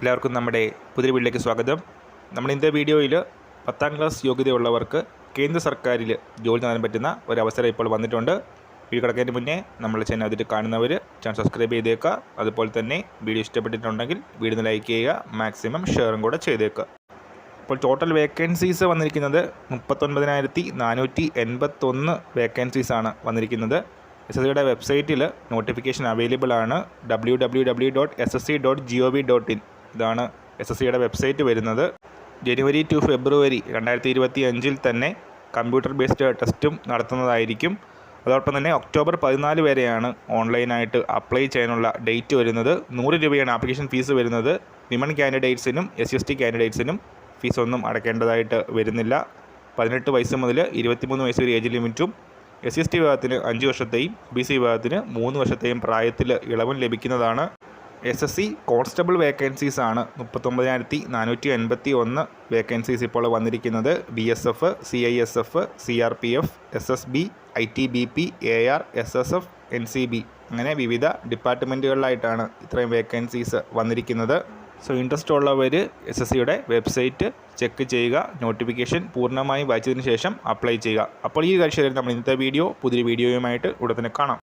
എല്ലാവർക്കും നമ്മുടെ പുതിയ വീട്ടിലേക്ക് സ്വാഗതം. നമ്മൾ ഇന്നത്തെ വീഡിയോയിൽ പത്താം ക്ലാസ് യോഗ്യതയുള്ളവർക്ക് കേന്ദ്ര സർക്കാരിൽ ജോലി നേടാൻ പറ്റുന്ന ഒരു ഇപ്പോൾ വന്നിട്ടുണ്ട്. വീഡിയോ കിടക്കുന്നതിന് മുന്നേ നമ്മൾ ചാനൽ അതിൽ കാണുന്നവർ ചാനൽ സബ്സ്ക്രൈബ് ചെയ്തേക്കുക. അതുപോലെ തന്നെ വീഡിയോ ഇഷ്ടപ്പെട്ടിട്ടുണ്ടെങ്കിൽ വീഡിയോ ലൈക്ക് ചെയ്യുക മാക്സിമം ഷെയറും കൂടെ ചെയ്തേക്കുക. ഇപ്പോൾ ടോട്ടൽ വേക്കൻസീസ് വന്നിരിക്കുന്നത് മുപ്പത്തൊൻപതിനായിരത്തി നാനൂറ്റി എൺപത്തൊന്ന് വേക്കൻസീസാണ് വന്നിരിക്കുന്നത് എസ് എസ് സിയുടെ വെബ്സൈറ്റിൽ നോട്ടിഫിക്കേഷൻ അവൈലബിൾ ആണ്. W W W dot S S C dot G O V dot IN ഇതാണ് എസ് എസ് സിയുടെ വെബ്സൈറ്റ് വരുന്നത്. ജനുവരി ടു ഫെബ്രുവരി രണ്ടായിരത്തി ഇരുപത്തി അഞ്ചിൽ തന്നെ കമ്പ്യൂട്ടർ ബേസ്ഡ് ടെസ്റ്റും നടത്തുന്നതായിരിക്കും. അതോടൊപ്പം തന്നെ ഒക്ടോബർ പതിനാല് വരെയാണ് ഓൺലൈനായിട്ട് അപ്ലൈ ചെയ്യാനുള്ള ഡേറ്റ് വരുന്നത്. നൂറ് രൂപയാണ് ആപ്ലിക്കേഷൻ ഫീസ് വരുന്നത്. വിമൺ കാൻഡിഡേറ്റ്സിനും എസ് സി എസ് ടി കാൻഡിഡേറ്റ്സിനും ഫീസൊന്നും അടയ്ക്കേണ്ടതായിട്ട് വരുന്നില്ല. പതിനെട്ട് വയസ്സ് മുതൽ ഇരുപത്തിമൂന്ന് വയസ്സ് വരെ ഏജ് ലിമിറ്റും എസ് സി എസ് ടി വിഭാഗത്തിന് അഞ്ച് വർഷത്തെയും ബി സി വിഭാഗത്തിന് മൂന്ന് വർഷത്തെയും പ്രായത്തിൽ ഇളവും ലഭിക്കുന്നതാണ്. S S C constable vacancies ആണ് മുപ്പത്തൊമ്പതിനായിരത്തി നാനൂറ്റി എൺപത്തി ഒന്ന് വേക്കൻസീസ് ഇപ്പോൾ വന്നിരിക്കുന്നത് B S F C I S F C R P F S S B I T B P A R S S F N C B അങ്ങനെ വിവിധ ഡിപ്പാർട്ട്മെന്റുകളിലായിട്ടാണ് ഇത്രയും വേക്കൻസീസ് വന്നിരിക്കുന്നത്. സോ ഇൻട്രസ്റ്റ് ഉള്ളവർ എസ് എസ് സിയുടെ website check ചെയ്യുക notification പൂർണമായും വായിച്ചതിന് ശേഷം അപ്ലൈ ചെയ്യുക. അപ്പോൾ ഈ കാഴ്ചയിൽ നമ്മൾ ഇന്നത്തെ വീഡിയോ പുതിയ വീഡിയോയുമായിട്ട് ഉടനെ കാണാം.